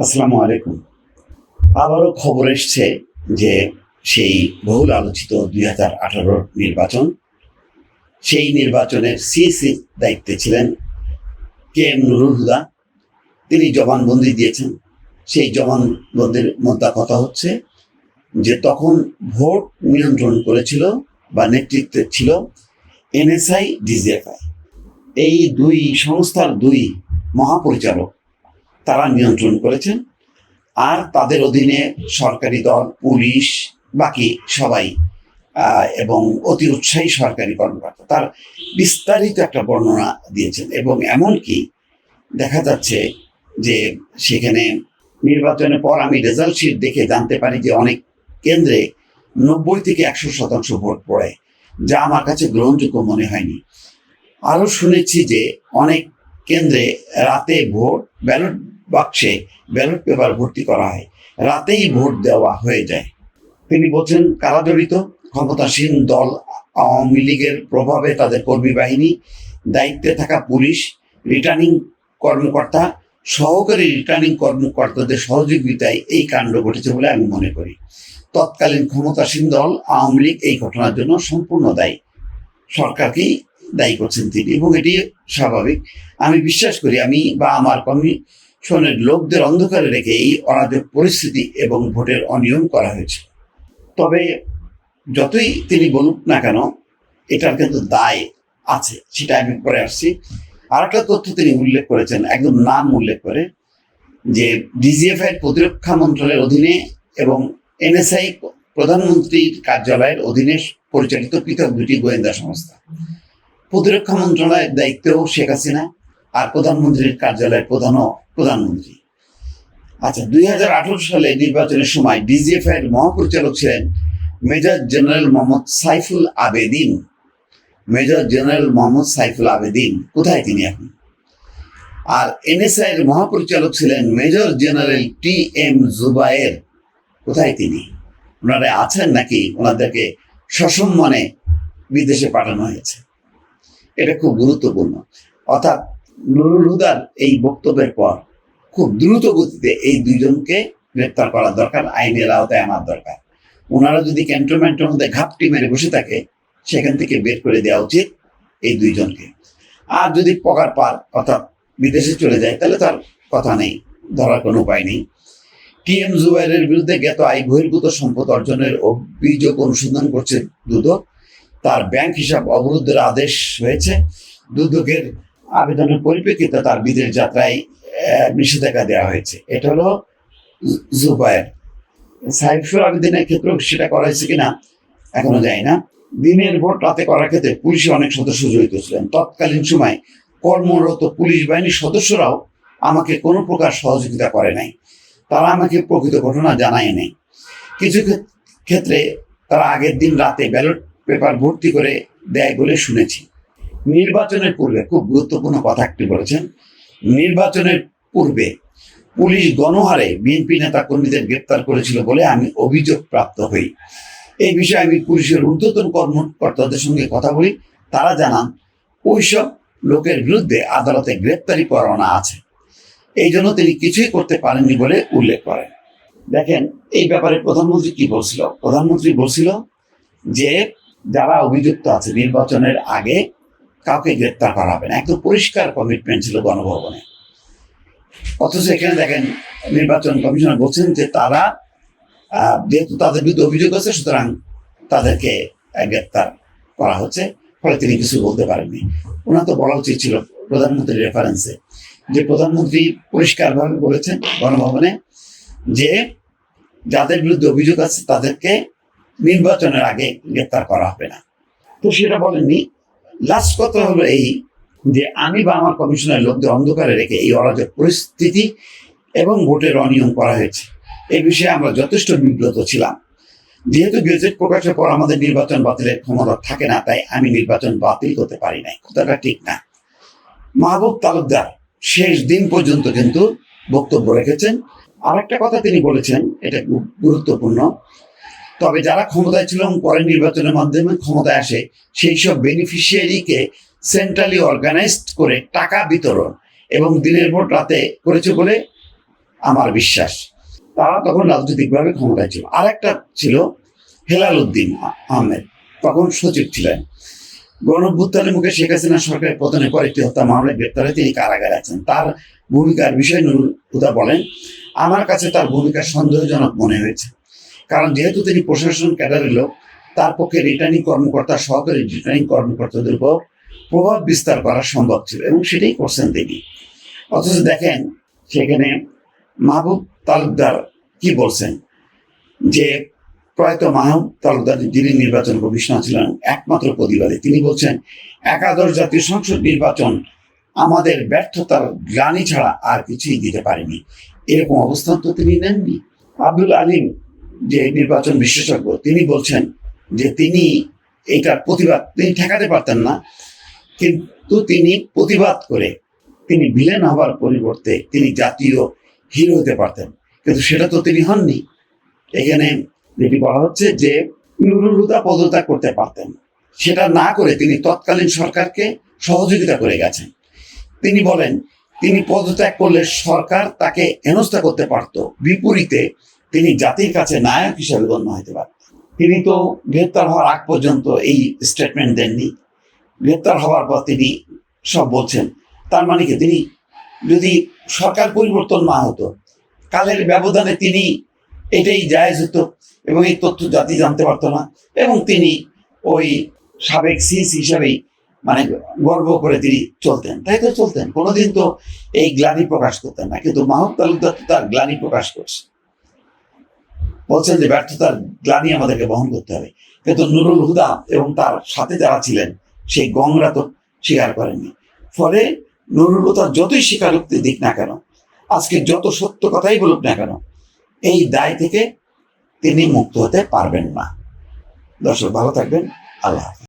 আসসালামু আলাইকুম। আবারও খবর এসছে যে সেই বহুল আলোচিত দুই হাজার আঠারোর নির্বাচন, সেই নির্বাচনের সিএসি দায়িত্বে ছিলেন কে এম নুরুল হুদা। তিনি জবানবন্দি দিয়েছেন। সেই জবানবন্দির মধ্যে কথা হচ্ছে যে তখন ভোট নিয়ন্ত্রণ করেছিল বা নেতৃত্বে ছিল এনএসআই, ডিজিএফআই। এই দুই সংস্থার দুই মহাপরিচালক তারা নিয়ন্ত্রণ করেছেন আর তাদের অধীনে সরকারি দল, পুলিশ, বাকি সবাই এবং অতি উৎসাহী সরকারি কর্মকর্তা, তার বিস্তারিত একটা বর্ণনা দিয়েছেন। এবং এমনকি দেখা যাচ্ছে যে সেখানে নির্বাচনের পর আমি রেজাল্ট শিট দেখে জানতে পারি যে অনেক কেন্দ্রে নব্বই থেকে একশো শতাংশ ভোট পড়ে, যা আমার কাছে গ্রহণযোগ্য মনে হয়নি। আরও শুনেছি যে অনেক কেন্দ্রে রাতে ভোট, ব্যালট বাক্সে ব্যালট পেপার ভর্তি করা হয়। রাতেই ভোট দেওয়া হয়ে যায়। তিনি বলছেন কারা জড়িত ক্ষমতাসীন দল আওয়ামী লীগের প্রভাবে তাদের কর্মী বাহিনী, দায়িত্বে থাকা পুলিশ রিটার্নিং কর্মকর্তা, সহকারী রিটার্নিং কর্মকর্তাদের সহযোগিতায় এই কাণ্ড ঘটেছে বলে আমি মনে করি। তৎকালীন ক্ষমতাসীন দল আওয়ামী লীগ এই ঘটনার জন্য সম্পূর্ণ দায়ী। সরকারকেই দায়ী করছেন তিনি এবং এটি স্বাভাবিক। আমি বিশ্বাস করি, আমি বা আমার কমিশনের লোকদের অন্ধকারে রেখে এই অরাজক পরিস্থিতি এবং ভোটের অনিয়ম করা হয়েছে। তবে যতই তিনি বলুক না কেন, এটার কিন্তু দায় আছে, সেটা আমি পরে আসছি। আর একটা তথ্য তিনি উল্লেখ করেছেন, একদম নাম উল্লেখ করে, যে ডিজিএফআই এর প্রতিরক্ষা মন্ত্রণালয়ের অধীনে এবং এনএসআই প্রধানমন্ত্রীর কার্যালয়ের অধীনে পরিচালিত পৃথক দুটি গোয়েন্দা সংস্থা। প্রতিরক্ষা মন্ত্রণালয়ের দায়িত্বেও শেখ হাসিনা আর প্রধানমন্ত্রীর কার্যালয়ের প্রধানও প্রধানমন্ত্রী। আচ্ছা দুই হাজার আঠারো সালে নির্বাচনের সময় ডিজিএফআই এর মহাপরিচালক ছিলেন major general Mohammad Saiful Abedin. Major general Mohammad Saiful Abedin, কোথায় তিনি এখন? আর এনএসআই এর মহাপরিচালক ছিলেন major general T M Zubayer, কোথায় তিনি? ওনারা আছেন নাকি? ওনাদেরকে সসম্মানে বিদেশে পাঠানো হয়েছে। এটা খুব গুরুত্বপূর্ণ। অর্থাৎ নুরুল হুদার এই বক্তব্যের পর খুব দ্রুত গতিতে এই দুইজনকে গ্রেপ্তার করা দরকার, আইনের আওতায় আনার দরকার। ওনারা যদি ক্যান্টনমেন্টের মধ্যে ঘাপটি মেরে বসে থাকে, সেখান থেকে বের করে দেওয়া উচিত এই দুইজনকে। আর যদি পকার পার অর্থাৎ বিদেশে চলে যায়, তাহলে তার কথা নেই, ধরার কোনো উপায় নেই। টি এম জুবাইরের বিরুদ্ধে জ্ঞাত আয় বহির্ভূত সম্পদ অর্জনের অভিযোগ অনুসন্ধান করছে দুদক। তার ব্যাংক হিসাব অবরুদ্ধের আদেশ হয়েছে। দুদকের আবেদনের পরিপ্রেক্ষিতে তার বিদেশ যাত্রায় নিষেধাজ্ঞা দেওয়া হয়েছে। এটা হলো জুবায়ের। সাইফুল আবেদিনের ক্ষেত্রেও সেটা করা হয়েছে কিনা এখনও যায় না। দিনের ভোট রাতে করার ক্ষেত্রে পুলিশে অনেক সদস্য জড়িত ছিলেন। তৎকালীন সময় কর্মরত পুলিশ বাহিনীর সদস্যরাও আমাকে কোনো প্রকার সহযোগিতা করে নাই। তারা আমাকে প্রকৃত ঘটনা জানায় নাই। কিছু ক্ষেত- ক্ষেত্রে তারা আগের দিন রাতে ব্যালট পেপার ভর্তি করে দেয় বলে শুনেছি। নির্বাচনের পূর্বে, খুব গুরুত্বপূর্ণ কথা একটি বলেছেন, নির্বাচনের পূর্বে পুলিশ গণহারে বিএনপি নেতা কর্মীদের গ্রেপ্তার করেছিল বলে আমি অভিযোগ প্রাপ্ত হই। এই বিষয়ে আমি পুলিশের ঊর্ধ্বতন কর্মকর্তাদের সঙ্গে কথা বলি, তারা জানান, ওইসব লোকের বিরুদ্ধে আদালতে গ্রেপ্তারি পরোয়ানা আছে। এই জন্য তিনি কিছুই করতে পারেননি বলে উল্লেখ করেন। দেখেন, এই ব্যাপারে প্রধানমন্ত্রী কি বলছিল? প্রধানমন্ত্রী বলছিল যে, যারা অভিযুক্ত আছে নির্বাচনের আগে কাউকে গ্রেপ্তার করা হবে না। একদম পরিষ্কার কমিটমেন্ট ছিল গণভবনে। অথচ এখানে দেখেন, নির্বাচন কমিশনার বলছেন যে তারা যেহেতু তাদের বিরুদ্ধে অভিযোগ আছে, সুতরাং তাদেরকে গ্রেপ্তার করা হচ্ছে। ফলে তিনি কিছু বলতে পারেননি। ওনার তো বলা উচিত ছিল প্রধানমন্ত্রীর রেফারেন্সে যে প্রধানমন্ত্রী পরিষ্কারভাবে বলেছেন গণভবনে যে যাদের বিরুদ্ধে অভিযোগ আছে, তাদেরকে নির্বাচনের আগে গ্রেপ্তার করা হবে না। তো সেটা বলেননি। লাস্ট কথা হলো এই যে আমি বা আমার কমিশনের লোকদের অন্ধকারে রেখে এই অরাজক পরিস্থিতি এবং ভোটের অনিয়ম করা হয়েছে। এই বিষয়ে আমরা যথেষ্ট বিব্রত ছিলাম। যেহেতু গেজেট প্রকাশের পর আমাদের নির্বাচন বাতিলের ক্ষমতা থাকে না, তাই আমি নির্বাচন বাতিল করতে পারি নাই। কথাটা ঠিক না। মাহবুব তালুকদার শেষ দিন পর্যন্ত কিন্তু বক্তব্য রেখেছেন। আরেকটা কথা তিনি বলেছেন, এটা গুরুত্বপূর্ণ। তবে যারা ক্ষমতায় ছিল পরে নির্বাচনের মাধ্যমে ক্ষমতায় আসে, সেই সব বেনিফিশিয়ারিকে সেন্ট্রালি অর্গানাইজড করে টাকা বিতরণ এবং দিনের ভোট রাতে করেছে বলে আমার বিশ্বাস। তারা তখন রাজনৈতিকভাবে ক্ষমতায় ছিল। আর একটা ছিল হেলাল উদ্দিন আহমেদ, তখন সচিব ছিলেন। গণভ্যুত্থানের মুখে শেখ হাসিনা সরকারের পতনে পর একটি হত্যা মামলায় গ্রেপ্তার হয়ে তিনি কারাগারে আছেন। তার ভূমিকার বিষয়ে নুরুল হুদা বলেন, আমার কাছে তার ভূমিকা সন্দেহজনক মনে হয়েছে। কারণ যেহেতু তিনি প্রশাসন ক্যাডারের লোক, তার পক্ষে রিটার্নিং কর্মকর্তা, সহকারী রিটার্নিং কর্মকর্তাদের উপর প্রভাব বিস্তার করা সম্ভব ছিল এবং সেটাই করছেন তিনি। অথচ দেখেন, সেখানে মাহবুব তালুকদার কি বলছেন? যে প্রয়াত মাহবুব তালুকদার যিনি নির্বাচন কমিশনার ছিলেন, একমাত্র প্রতিবাদী। তিনি বলছেন, একাদশ জাতীয় সংসদ নির্বাচন আমাদের ব্যর্থতার গ্লানি ছাড়া আর কিছুই দিতে পারেনি। এরকম অবস্থান তো তিনি নেননি। আব্দুল আলিম যে নির্বাচন বিশেষজ্ঞ, তিনি বলছেন যে তিনি এটার প্রতিবাদ, তিনি ঠেকাতে পারতেন না, কিন্তু তিনি প্রতিবাদ করে তিনি ভিলেন হওয়ার পরিবর্তে তিনি জাতীয় হিরো হতে পারতেন। কিন্তু সেটা তো তিনি হননি। এখানে যেটি বলা হচ্ছে যে নুরুল পদত্যাগ করতে পারতেন। সেটা না করে তিনি তৎকালীন সরকারকে সহযোগিতা করে গেছেন। তিনি বলেন, তিনি পদত্যাগ করলে সরকার তাকে হেনস্থা করতে পারত। বিপরীতে তিনি জাতির কাছে নায়ক হিসেবে গণ্য হতে পারত তিনি তো গ্রেপ্তার হওয়ার আগ পর্যন্ত এই স্টেটমেন্ট দেননি। গ্রেপ্তার হওয়ার পর তিনি সব বলছেন। তার মানে কি? তিনি যদি সরকার পরিবর্তন না হতো, কালের ব্যবধানে তিনি এটাই জায়েজ হতো এবং এই তথ্য জাতি জানতে পারতো না এবং তিনি ওই সাবেক সিএস হিসাবেই মানে গর্ব করে তিনি চলতেন। তাই তো চলতেন। কোনোদিন তো এই গ্লানি প্রকাশ করতেন না। কিন্তু মাহবুব তালুকদার তো তার গ্লানি প্রকাশ করছে। বলছেন যে ব্যর্থতার গ্লানি আমাদেরকে বহন করতে হবে। কিন্তু নুরুল হুদা এবং তার সাথে যারা ছিলেন, সেই গংরা তো স্বীকার করেননি। ফলে নুরুল হুদা যতই স্বীকারোক্তি দিক না কেন, আজকে যত সত্য কথাই বলুক না কেন, এই দায় থেকে তিনি মুক্ত হতে পারবেন না। দর্শক, ভালো থাকবেন। আল্লাহ।